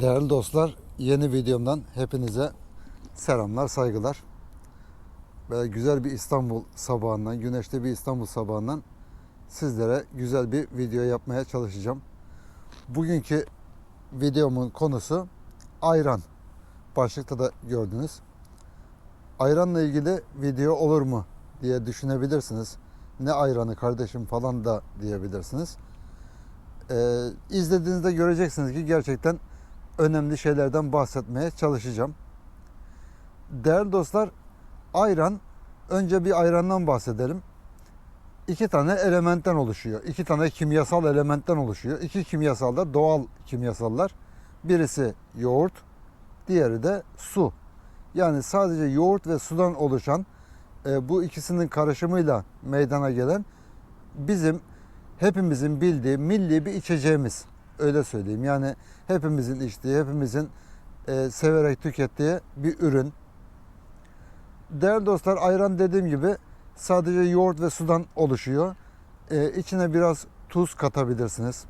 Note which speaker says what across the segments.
Speaker 1: Değerli dostlar, yeni videomdan hepinize selamlar, saygılar. Böyle güzel bir İstanbul sabahından, güneşli bir İstanbul sabahından sizlere güzel bir video yapmaya çalışacağım. Bugünkü videomun konusu ayran. Başlıkta da gördünüz. Ayranla ilgili video olur mu diye düşünebilirsiniz. Ne ayranı kardeşim falan da diyebilirsiniz. Ee, izlediğinizde göreceksiniz ki gerçekten önemli şeylerden bahsetmeye çalışacağım. Değerli dostlar, ayran, önce bir ayrandan bahsedelim. İki tane elementten oluşuyor. İki tane kimyasal elementten oluşuyor. İki kimyasal da doğal kimyasallar. Birisi yoğurt, diğeri de su. Yani sadece yoğurt ve sudan oluşan e, bu ikisinin karışımıyla meydana gelen bizim hepimizin bildiği milli bir içeceğimiz. Öyle söyleyeyim. Yani hepimizin içtiği, hepimizin e, severek tükettiği bir ürün. Değerli dostlar ayran dediğim gibi sadece yoğurt ve sudan oluşuyor. E, içine biraz tuz katabilirsiniz.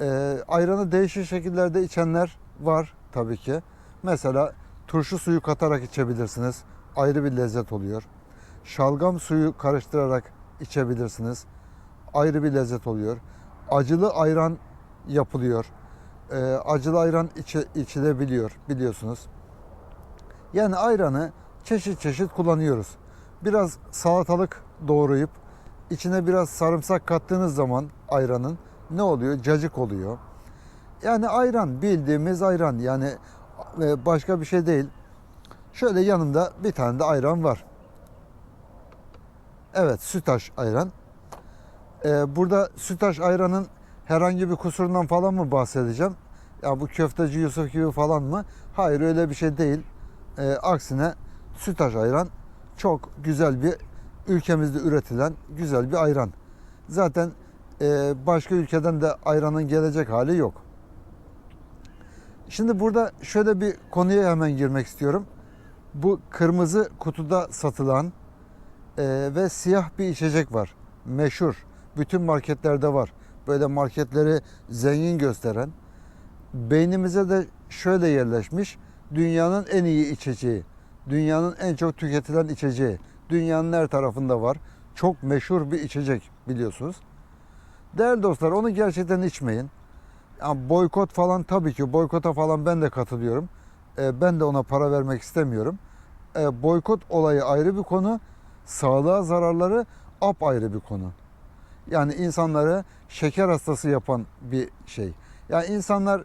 Speaker 1: E, ayranı değişik şekillerde içenler var tabii ki. Mesela turşu suyu katarak içebilirsiniz. Ayrı bir lezzet oluyor. Şalgam suyu karıştırarak içebilirsiniz. Ayrı bir lezzet oluyor. Acılı ayran yapılıyor. E, acılı ayran içe, içilebiliyor biliyorsunuz. Yani ayranı çeşit çeşit kullanıyoruz. Biraz salatalık doğrayıp içine biraz sarımsak kattığınız zaman ayranın ne oluyor? Cacık oluyor. Yani ayran bildiğimiz ayran yani e, başka bir şey değil. Şöyle yanımda bir tane de ayran var. Evet sütaş ayran. Ee, burada sütaş ayranın herhangi bir kusurundan falan mı bahsedeceğim? Ya bu köfteci Yusuf gibi falan mı? Hayır öyle bir şey değil. Ee, aksine sütaş ayran çok güzel bir ülkemizde üretilen güzel bir ayran. Zaten e, başka ülkeden de ayranın gelecek hali yok. Şimdi burada şöyle bir konuya hemen girmek istiyorum. Bu kırmızı kutuda satılan e, ve siyah bir içecek var. Meşhur. Bütün marketlerde var. Böyle marketleri zengin gösteren. Beynimize de şöyle yerleşmiş. Dünyanın en iyi içeceği. Dünyanın en çok tüketilen içeceği. Dünyanın her tarafında var. Çok meşhur bir içecek biliyorsunuz. Değerli dostlar onu gerçekten içmeyin. Yani boykot falan tabii ki boykota falan ben de katılıyorum. E, ben de ona para vermek istemiyorum. E, boykot olayı ayrı bir konu. Sağlığa zararları apayrı bir konu. Yani insanları şeker hastası yapan bir şey. Yani insanlar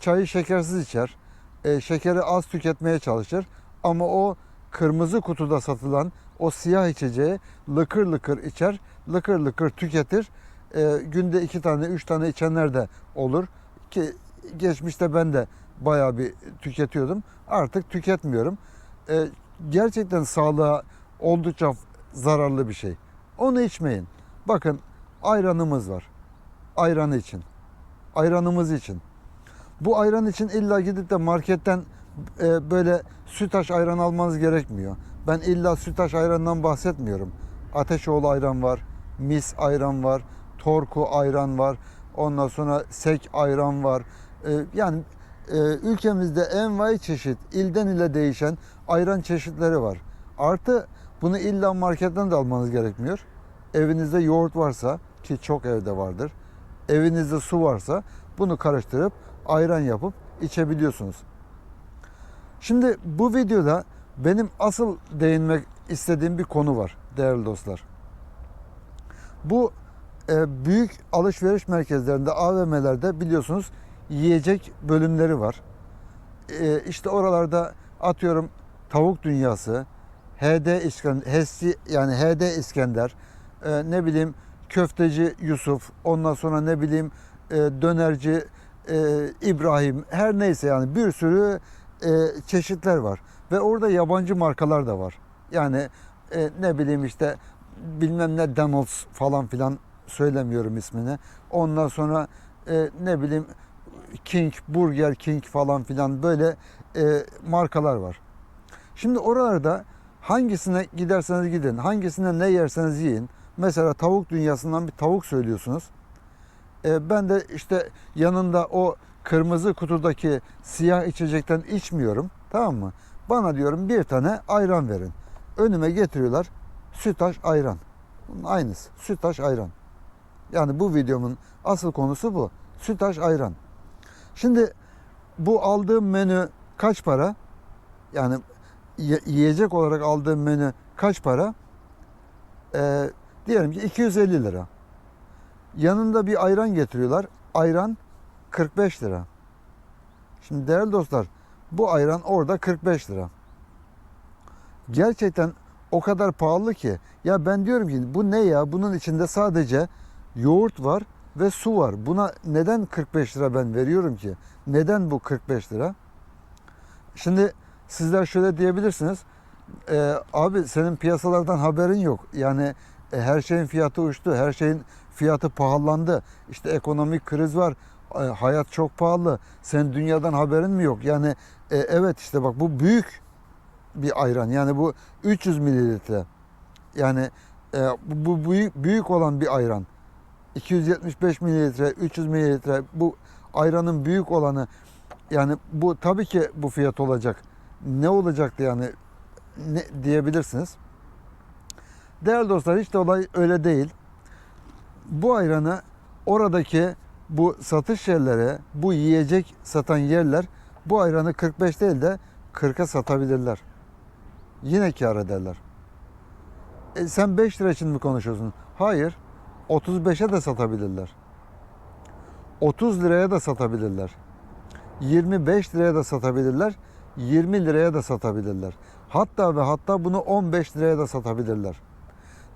Speaker 1: çayı şekersiz içer. E, şekeri az tüketmeye çalışır. Ama o kırmızı kutuda satılan o siyah içeceği lıkır lıkır içer. Lıkır lıkır tüketir. E, günde iki tane, üç tane içenler de olur. Ki geçmişte ben de bayağı bir tüketiyordum. Artık tüketmiyorum. E, gerçekten sağlığa oldukça zararlı bir şey. Onu içmeyin. Bakın ayranımız var. Ayranı için. Ayranımız için. Bu ayran için illa gidip de marketten e, böyle sütaş ayran almanız gerekmiyor. Ben illa sütaş ayrandan bahsetmiyorum. Ateşoğlu ayran var, mis ayran var, torku ayran var, ondan sonra sek ayran var. E, yani e, ülkemizde envai çeşit, ilden ile değişen ayran çeşitleri var. Artı bunu illa marketten de almanız gerekmiyor. Evinizde yoğurt varsa ki çok evde vardır. Evinizde su varsa bunu karıştırıp ayran yapıp içebiliyorsunuz. Şimdi bu videoda benim asıl değinmek istediğim bir konu var değerli dostlar. Bu e, büyük alışveriş merkezlerinde, AVM'lerde biliyorsunuz yiyecek bölümleri var. E, işte oralarda atıyorum tavuk dünyası, HD İskender, yani HD İskender, e, ne bileyim köfteci Yusuf, ondan sonra ne bileyim e, dönerci e, İbrahim, her neyse yani bir sürü e, çeşitler var. Ve orada yabancı markalar da var. Yani e, ne bileyim işte bilmem ne Donald's falan filan söylemiyorum ismini. Ondan sonra e, ne bileyim King, Burger King falan filan böyle e, markalar var. Şimdi oralarda hangisine giderseniz gidin, hangisine ne yerseniz yiyin. Mesela tavuk dünyasından bir tavuk söylüyorsunuz. E, ben de işte yanında o kırmızı kutudaki siyah içecekten içmiyorum. Tamam mı? Bana diyorum bir tane ayran verin. Önüme getiriyorlar. Sütaş ayran. Bunun aynısı. Sütaş ayran. Yani bu videomun asıl konusu bu. Sütaş ayran. Şimdi bu aldığım menü kaç para? Yani ye- yiyecek olarak aldığım menü kaç para? Ee, diyelim ki 250 lira. Yanında bir ayran getiriyorlar. Ayran 45 lira. Şimdi değerli dostlar bu ayran orada 45 lira. Gerçekten o kadar pahalı ki. Ya ben diyorum ki bu ne ya? Bunun içinde sadece yoğurt var ve su var. Buna neden 45 lira ben veriyorum ki? Neden bu 45 lira? Şimdi sizler şöyle diyebilirsiniz. "Ee, abi senin piyasalardan haberin yok. Yani e, her şeyin fiyatı uçtu. Her şeyin fiyatı pahalandı. İşte ekonomik kriz var. e, hayat çok pahalı. Senin dünyadan haberin mi yok? Yani e, evet işte bak bu büyük bir ayran. Yani bu 300 mililitre. Yani e, bu, bu büyük, büyük olan bir ayran. 275 mililitre, 300 mililitre bu ayranın büyük olanı yani bu tabii ki bu fiyat olacak. Ne olacaktı yani ne diyebilirsiniz. Değerli dostlar hiç de olay öyle değil. Bu ayranı oradaki bu satış yerleri, bu yiyecek satan yerler bu ayranı 45 değil de 40'a satabilirler. Yine kar ederler. E sen 5 lira için mi konuşuyorsun? Hayır. 35'e de satabilirler. 30 liraya da satabilirler. 25 liraya da satabilirler. 20 liraya da satabilirler. Hatta ve hatta bunu 15 liraya da satabilirler.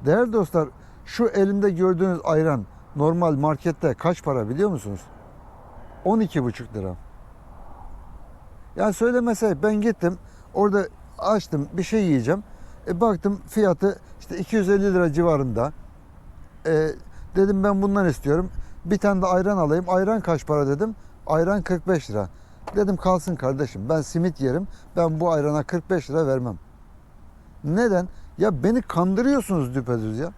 Speaker 1: Değerli dostlar, şu elimde gördüğünüz ayran normal markette kaç para biliyor musunuz? 12,5 lira. Yani söylemese ben gittim orada açtım bir şey yiyeceğim. E baktım fiyatı işte 250 lira civarında. E, dedim ben bundan istiyorum. Bir tane de ayran alayım. Ayran kaç para dedim. Ayran 45 lira. Dedim kalsın kardeşim. Ben simit yerim. Ben bu ayrana 45 lira vermem. Neden? Ya beni kandırıyorsunuz düpedüz ya.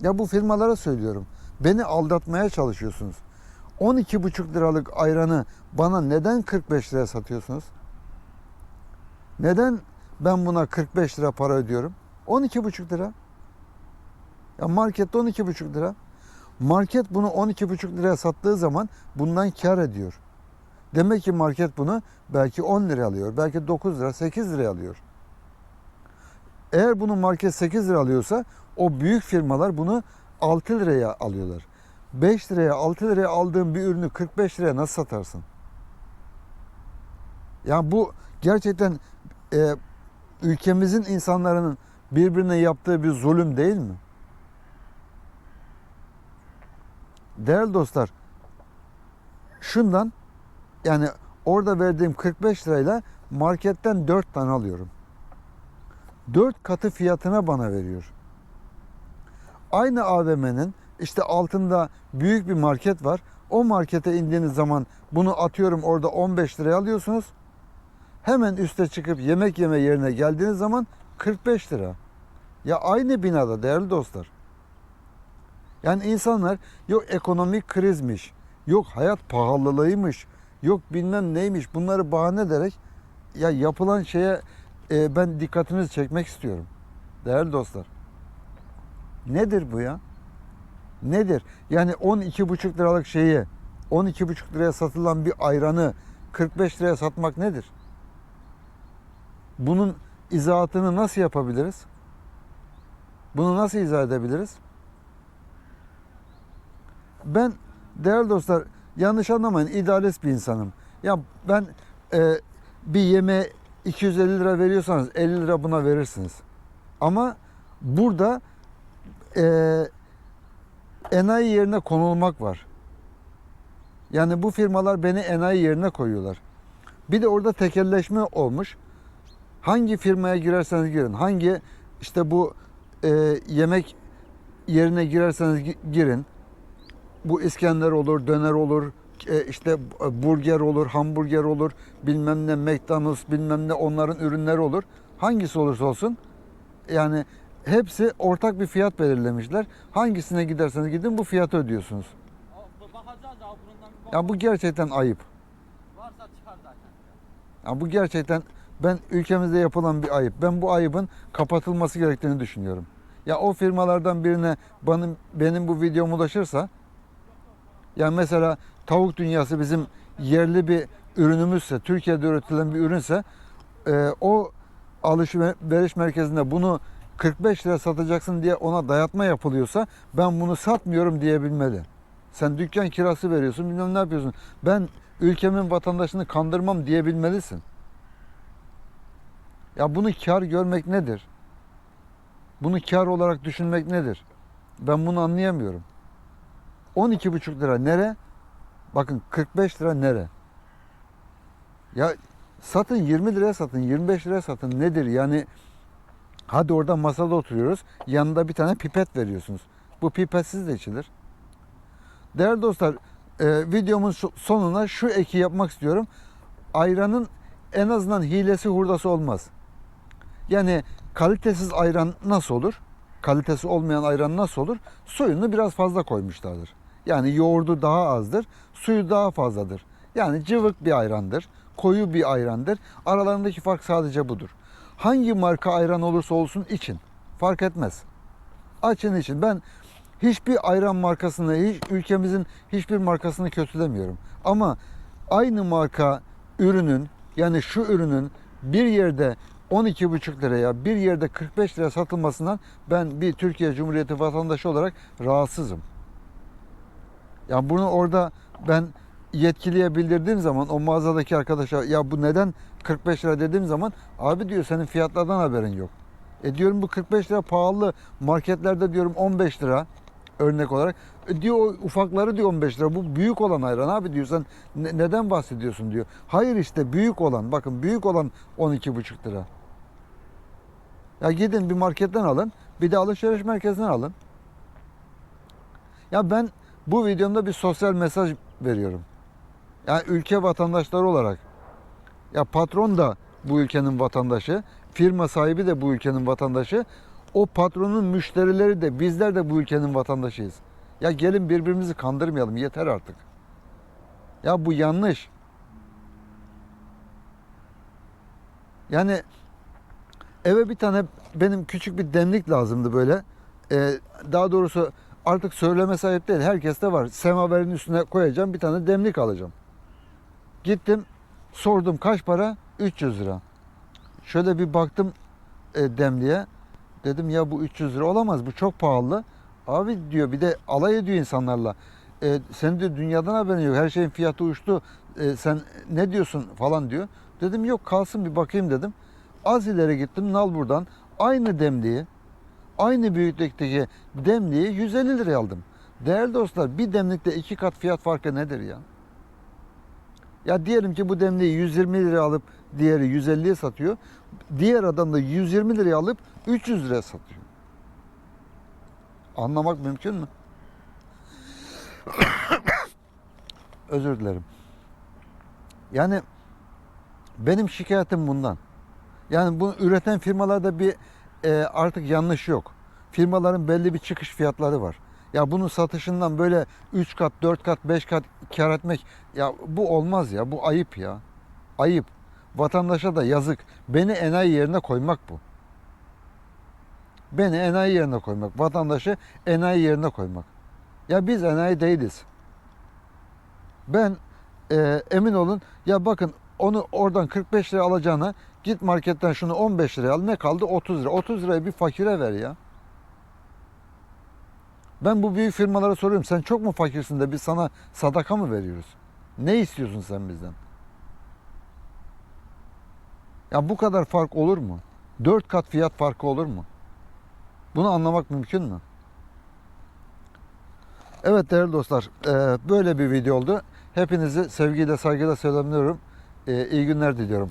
Speaker 1: Ya bu firmalara söylüyorum. Beni aldatmaya çalışıyorsunuz. 12,5 liralık ayranı bana neden 45 liraya satıyorsunuz? Neden ben buna 45 lira para ödüyorum? 12,5 lira. Ya markette 12,5 lira. Market bunu 12,5 liraya sattığı zaman bundan kar ediyor. Demek ki market bunu belki 10 lira alıyor, belki 9 lira, 8 lira alıyor. Eğer bunu market 8 lira alıyorsa o büyük firmalar bunu 6 liraya alıyorlar. 5 liraya 6 liraya aldığın bir ürünü 45 liraya nasıl satarsın? Yani bu gerçekten e, ülkemizin insanların birbirine yaptığı bir zulüm değil mi? Değerli dostlar, şundan yani orada verdiğim 45 lirayla marketten 4 tane alıyorum. 4 katı fiyatına bana veriyor. Aynı AVM'nin işte altında büyük bir market var. O markete indiğiniz zaman bunu atıyorum orada 15 liraya alıyorsunuz. Hemen üste çıkıp yemek yeme yerine geldiğiniz zaman 45 lira. Ya aynı binada değerli dostlar. Yani insanlar yok ekonomik krizmiş, yok hayat pahalılığıymış, yok bilmem neymiş bunları bahane ederek ya yapılan şeye e, ben dikkatinizi çekmek istiyorum. Değerli dostlar. Nedir bu ya? Nedir? Yani 12,5 liralık şeyi 12,5 liraya satılan bir ayranı 45 liraya satmak nedir? Bunun izahatını nasıl yapabiliriz? Bunu nasıl izah edebiliriz? Ben değerli dostlar yanlış anlamayın idealist bir insanım. Ya ben e, bir yemeğe 250 lira veriyorsanız 50 lira buna verirsiniz. Ama burada e, enayi yerine konulmak var. Yani bu firmalar beni enayi yerine koyuyorlar. Bir de orada tekelleşme olmuş. Hangi firmaya girerseniz girin, hangi işte bu e, yemek yerine girerseniz gi- girin. Bu İskender olur, döner olur, işte burger olur, hamburger olur, bilmem ne McDonald's, bilmem ne onların ürünleri olur. Hangisi olursa olsun yani hepsi ortak bir fiyat belirlemişler. Hangisine giderseniz gidin bu fiyatı ödüyorsunuz. Ya bu gerçekten ayıp.
Speaker 2: Varsa çıkar zaten.
Speaker 1: Ya bu gerçekten ben ülkemizde yapılan bir ayıp. Ben bu ayıbın kapatılması gerektiğini düşünüyorum. Ya o firmalardan birine benim, benim bu videom ulaşırsa ya mesela tavuk dünyası bizim yerli bir ürünümüzse, Türkiye'de üretilen bir ürünse e, o alışveriş merkezinde bunu 45 lira satacaksın diye ona dayatma yapılıyorsa ben bunu satmıyorum diyebilmeli. Sen dükkan kirası veriyorsun, bilmem ne yapıyorsun. Ben ülkemin vatandaşını kandırmam diyebilmelisin. Ya bunu kar görmek nedir? Bunu kar olarak düşünmek nedir? Ben bunu anlayamıyorum. 12,5 lira nere? Bakın 45 lira nere? Ya satın 20 liraya satın, 25 liraya satın nedir? Yani hadi orada masada oturuyoruz. Yanında bir tane pipet veriyorsunuz. Bu pipetsiz de içilir. Değerli dostlar, e, videomun sonuna şu eki yapmak istiyorum. Ayranın en azından hilesi hurdası olmaz. Yani kalitesiz ayran nasıl olur? Kalitesi olmayan ayran nasıl olur? Suyunu biraz fazla koymuşlardır. Yani yoğurdu daha azdır, suyu daha fazladır. Yani cıvık bir ayrandır, koyu bir ayrandır. Aralarındaki fark sadece budur. Hangi marka ayran olursa olsun için fark etmez. Açın için. Ben hiçbir ayran markasını, hiç ülkemizin hiçbir markasını kötülemiyorum. Ama aynı marka ürünün yani şu ürünün bir yerde 12,5 liraya bir yerde 45 liraya satılmasından ben bir Türkiye Cumhuriyeti vatandaşı olarak rahatsızım. Ya bunu orada ben yetkiliye bildirdiğim zaman o mağazadaki arkadaşa ya bu neden 45 lira dediğim zaman abi diyor senin fiyatlardan haberin yok. E diyorum bu 45 lira pahalı marketlerde diyorum 15 lira örnek olarak. E diyor ufakları diyor 15 lira. Bu büyük olan ayran abi diyor sen ne- neden bahsediyorsun diyor. Hayır işte büyük olan bakın büyük olan 12,5 lira. Ya gidin bir marketten alın bir de alışveriş merkezinden alın. Ya ben bu videomda bir sosyal mesaj veriyorum. Yani ülke vatandaşları olarak ya patron da bu ülkenin vatandaşı, firma sahibi de bu ülkenin vatandaşı. O patronun müşterileri de bizler de bu ülkenin vatandaşıyız. Ya gelin birbirimizi kandırmayalım yeter artık. Ya bu yanlış. Yani eve bir tane benim küçük bir demlik lazımdı böyle. Ee, daha doğrusu artık söyleme sahip değil. Herkeste var. Semaverin üstüne koyacağım bir tane demlik alacağım. Gittim sordum kaç para? 300 lira. Şöyle bir baktım e, demliğe. Dedim ya bu 300 lira olamaz bu çok pahalı. Abi diyor bir de alay ediyor insanlarla. E, senin diyor dünyadan haberin yok. Her şeyin fiyatı uçtu. E, sen ne diyorsun falan diyor. Dedim yok kalsın bir bakayım dedim. Az ileri gittim nal buradan. Aynı demliği aynı büyüklükteki demliği 150 liraya aldım. Değerli dostlar bir demlikte iki kat fiyat farkı nedir ya? Ya diyelim ki bu demliği 120 liraya alıp diğeri 150'ye satıyor. Diğer adam da 120 liraya alıp 300 liraya satıyor. Anlamak mümkün mü? Özür dilerim. Yani benim şikayetim bundan. Yani bu üreten firmalarda bir e, artık yanlış yok. Firmaların belli bir çıkış fiyatları var. Ya bunun satışından böyle 3 kat, 4 kat, 5 kat kar etmek ya bu olmaz ya. Bu ayıp ya. Ayıp. Vatandaşa da yazık. Beni enayi yerine koymak bu. Beni enayi yerine koymak. Vatandaşı enayi yerine koymak. Ya biz enayi değiliz. Ben e, emin olun ya bakın onu oradan 45 lira alacağına git marketten şunu 15 liraya al ne kaldı 30 lira. 30 lirayı bir fakire ver ya. Ben bu büyük firmalara soruyorum sen çok mu fakirsin de biz sana sadaka mı veriyoruz? Ne istiyorsun sen bizden? Ya bu kadar fark olur mu? 4 kat fiyat farkı olur mu? Bunu anlamak mümkün mü? Evet değerli dostlar, eee, böyle bir video oldu. Hepinizi sevgiyle, saygıyla selamlıyorum. Eee, İyi günler diliyorum.